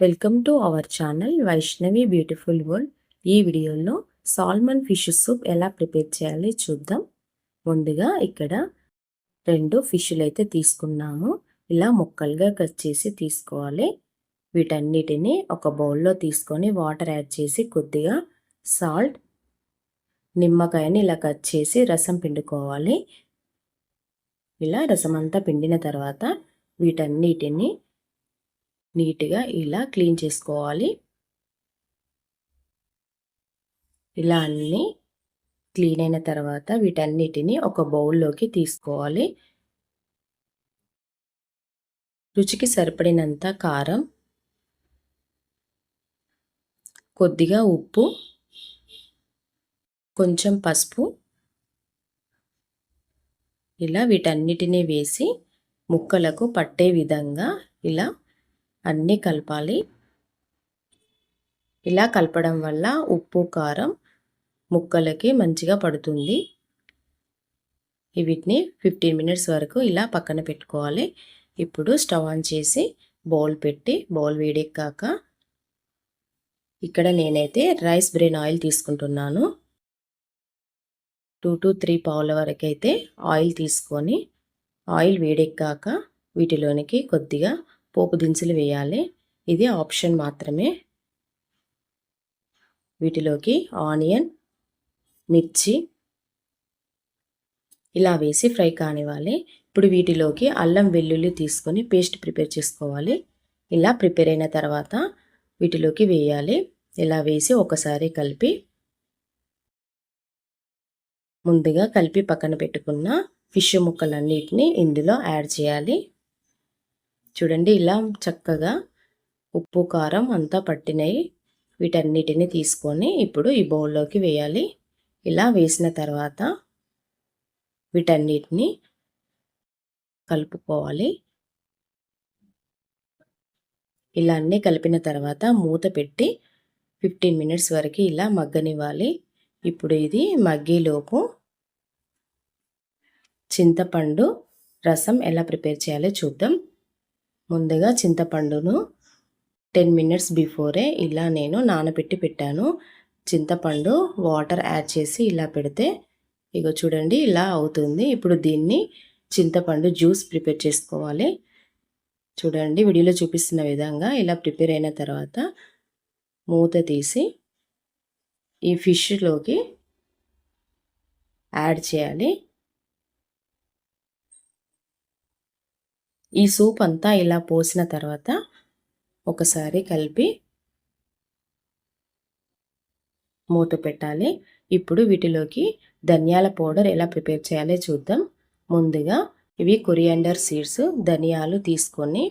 Welcome to our channel Vaishnavi beautiful world ఈ వీడియోలో salmon fish soup ఎలా prepare చేయాలి చూద్దాం. ముందుగా ఇక్కడ రెండు ఫిష్లు అయితే తీసుకున్నాము. ఇలా ముక్కలుగా కట్ చేసి తీసుకోవాలి. వీటన్నిటిని ఒక బౌల్లో తీసుకొని వాటర్ యాడ్ చేసి కొద్దిగా సాల్ట్ నిమ్మకాయని ఇలా కట్ చేసి రసం పిండుకోవాలి. ఇలా రసం అంతా పిండిన తర్వాత వీటన్నిటిని నీట్గా ఇలా క్లీన్ చేసుకోవాలి. ఇలా అన్నీ క్లీన్ అయిన తర్వాత వీటన్నిటిని ఒక బౌల్లోకి తీసుకోవాలి. రుచికి సరిపడినంత కారం కొద్దిగా ఉప్పు కొంచెం పసుపు ఇలా వీటన్నిటినీ వేసి ముక్కలకు పట్టే విధంగా ఇలా అన్నీ కలపాలి. ఇలా కలపడం వల్ల ఉప్పు కారం ముక్కలకి మంచిగా పడుతుంది. వీటిని ఫిఫ్టీన్ మినిట్స్ వరకు ఇలా పక్కన పెట్టుకోవాలి. ఇప్పుడు స్టవ్ ఆన్ చేసి బౌల్ పెట్టి బౌల్ వేడెక్కాక ఇక్కడ నేనైతే రైస్ బ్రెయిన్ ఆయిల్ తీసుకుంటున్నాను. టూ టు త్రీ పావుల వరకు అయితే ఆయిల్ తీసుకొని ఆయిల్ వేడెక్కాక వీటిలోనికి కొద్దిగా పోపు దినుసులు వేయాలి. ఇది ఆప్షన్ మాత్రమే. వీటిలోకి ఆనియన్ మిర్చి ఇలా వేసి ఫ్రై కానివ్వాలి. ఇప్పుడు వీటిలోకి అల్లం వెల్లుల్లి తీసుకొని పేస్ట్ ప్రిపేర్ చేసుకోవాలి. ఇలా ప్రిపేర్ అయిన తర్వాత వీటిలోకి వేయాలి. ఇలా వేసి ఒకసారి కలిపి ముందుగా కలిపి పక్కన పెట్టుకున్న ఫిష్ ముక్కలన్నిటిని ఇందులో యాడ్ చేయాలి. చూడండి ఇలా చక్కగా ఉప్పు కారం అంతా పట్టినాయి. వీటన్నిటిని తీసుకొని ఇప్పుడు ఈ బౌల్లోకి వేయాలి. ఇలా వేసిన తర్వాత వీటన్నిటిని కలుపుకోవాలి. ఇలా అన్నీ కలిపిన తర్వాత మూత పెట్టి ఫిఫ్టీన్ మినిట్స్ వరకు ఇలా మగ్గనివ్వాలి. ఇప్పుడు ఇది మగ్గేలోపు చింతపండు రసం ఎలా ప్రిపేర్ చేయాలో చూద్దాం. ముందుగా చింతపండును టెన్ మినిట్స్ బిఫోరే ఇలా నేను నానబెట్టి పెట్టాను. చింతపండు వాటర్ యాడ్ చేసి ఇలా పెడితే ఇక చూడండి ఇలా అవుతుంది. ఇప్పుడు దీన్ని చింతపండు జ్యూస్ ప్రిపేర్ చేసుకోవాలి. చూడండి వీడియోలో చూపిస్తున్న విధంగా ఇలా ప్రిపేర్ అయిన తర్వాత మూత తీసి ఈ ఫిష్లోకి యాడ్ చేయాలి. ఈ సూప్ అంతా ఇలా పోసిన తర్వాత ఒకసారి కలిపి మూత పెట్టాలి. ఇప్పుడు వీటిలోకి ధనియాల పౌడర్ ఎలా ప్రిపేర్ చేయాలో చూద్దాం. ముందుగా ఇవి కొరియాండర్ సీడ్స్ ధనియాలు తీసుకొని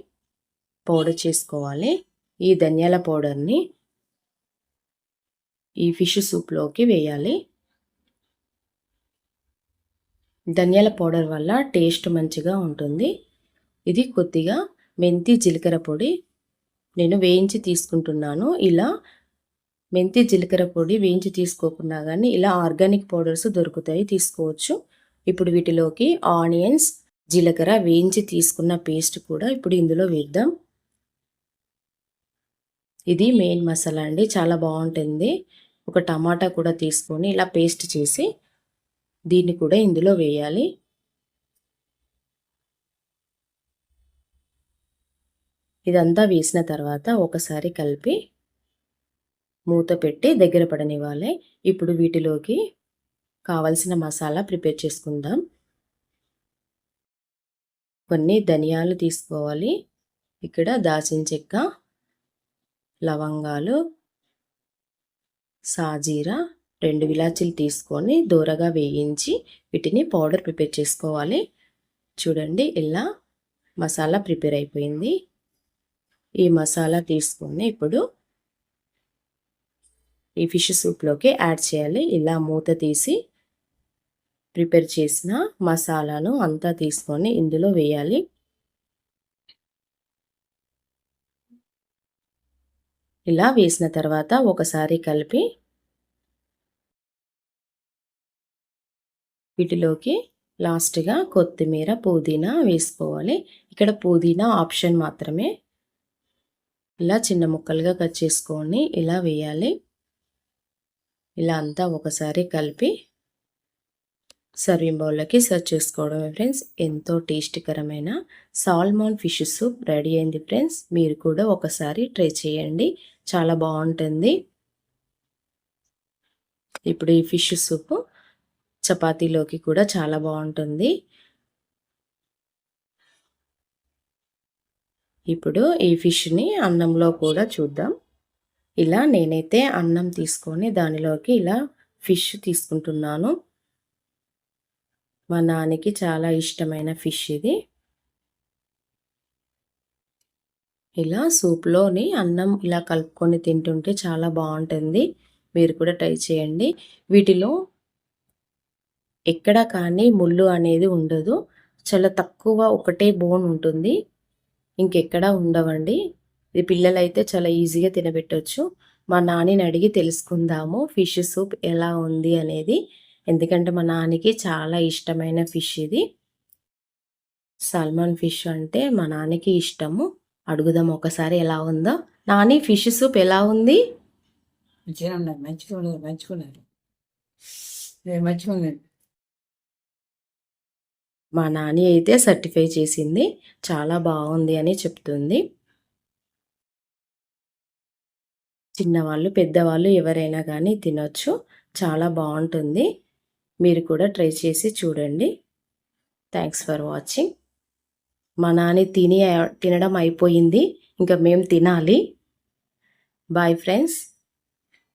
పౌడర్ చేసుకోవాలి. ఈ ధనియాల పౌడర్ని ఈ ఫిష్ సూప్లోకి వేయాలి. ధనియాల పౌడర్ వల్ల టేస్ట్ మంచిగా ఉంటుంది. ఇది కొద్దిగా మెంతి జీలకర్ర పొడి నేను వేయించి తీసుకుంటున్నాను. ఇలా మెంతి జీలకర్ర పొడి వేయించి తీసుకోకుండా కానీ ఇలా ఆర్గానిక్ పౌడర్స్ దొరుకుతాయి తీసుకోవచ్చు. ఇప్పుడు వీటిలోకి ఆనియన్స్ జీలకర్ర వేయించి తీసుకున్న పేస్ట్ కూడా ఇప్పుడు ఇందులో వేద్దాం. ఇది మెయిన్ మసాలా అండి చాలా బాగుంటుంది. ఒక టమాటా కూడా తీసుకొని ఇలా పేస్ట్ చేసి దీన్ని కూడా ఇందులో వేయాలి. ఇదంతా వేసిన తర్వాత ఒకసారి కలిపి మూత పెట్టి దగ్గర పడనివ్వాలి. ఇప్పుడు వీటిలోకి కావలసిన మసాలా ప్రిపేర్ చేసుకుందాం. కొన్ని ధనియాలు తీసుకోవాలి. ఇక్కడ దాచిన చెక్క లవంగాలు సాజీరా రెండు విలాచీలు తీసుకొని దూరగా వేయించి వీటిని పౌడర్ ప్రిపేర్ చేసుకోవాలి. చూడండి ఇలా మసాలా ప్రిపేర్ అయిపోయింది. ఈ మసాలా తీసుకొని ఇప్పుడు ఈ ఫిష్ సూప్లోకి యాడ్ చేయాలి. ఇలా మూత తీసి ప్రిపేర్ చేసిన మసాలాను అంతా తీసుకొని ఇందులో వేయాలి. ఇలా వేసిన తర్వాత ఒకసారి కలిపి వీటిలోకి లాస్ట్గా కొత్తిమీర పుదీనా వేసుకోవాలి. ఇక్కడ పుదీనా ఆప్షన్ మాత్రమే ఇలా చిన్న ముక్కలుగా కట్ చేసుకొని ఇలా వేయాలి. ఇలా అంతా ఒకసారి కలిపి సర్వింగ్ బౌల్లోకి సర్వ్ చేసుకోవడమే ఫ్రెండ్స్ ఎంతో టేస్టీకరమైన సాల్మాన్ ఫిష్ సూప్ రెడీ అయింది ఫ్రెండ్స్ మీరు కూడా ఒకసారి ట్రై చేయండి. చాలా బాగుంటుంది. ఇప్పుడు ఈ ఫిష్ సూప్ చపాతీలోకి కూడా చాలా బాగుంటుంది. ఇప్పుడు ఈ ఫిష్ని అన్నంలో కూడా చూద్దాం. ఇలా నేనైతే అన్నం తీసుకొని దానిలోకి ఇలా ఫిష్ తీసుకుంటున్నాను. మా నాన్నకి చాలా ఇష్టమైన ఫిష్ ఇది. ఇలా సూప్లోని అన్నం ఇలా కలుపుకొని తింటుంటే చాలా బాగుంటుంది. మీరు కూడా ట్రై చేయండి. వీటిలో ఎక్కడ కానీ ముళ్ళు అనేది ఉండదు. చాలా తక్కువ ఒకటే బోన్ ఉంటుంది. ఇంకెక్కడా ఉండవండి. ఇది పిల్లలైతే చాలా ఈజీగా తినబెట్టవచ్చు మా నాన్నని అడిగి తెలుసుకుందాము ఫిష్ సూప్ ఎలా ఉంది అనేది. ఎందుకంటే మా నాన్నకి చాలా ఇష్టమైన ఫిష్ ఇది. సల్మాన్ ఫిష్ అంటే మా నాన్నకి ఇష్టము. అడుగుదాం ఒకసారి ఎలా ఉందో. నాని ఫిష్ సూప్ ఎలా ఉంది? మంచిగా ఉన్నారు మంచిగా ఉన్నారు మంచిగా ఉన్నారు. నేను మంచిగా ఉన్నారు మా నాని అయితే సర్టిఫై చేసింది. చాలా బాగుంది అని చెప్తుంది. చిన్నవాళ్ళు పెద్దవాళ్ళు ఎవరైనా కానీ తినొచ్చు. చాలా బాగుంటుంది. మీరు కూడా ట్రై చేసి చూడండి. థ్యాంక్స్ ఫర్ వాచింగ్ మా నాని తిని తినడం అయిపోయింది. ఇంకా మేము తినాలి. Bye friends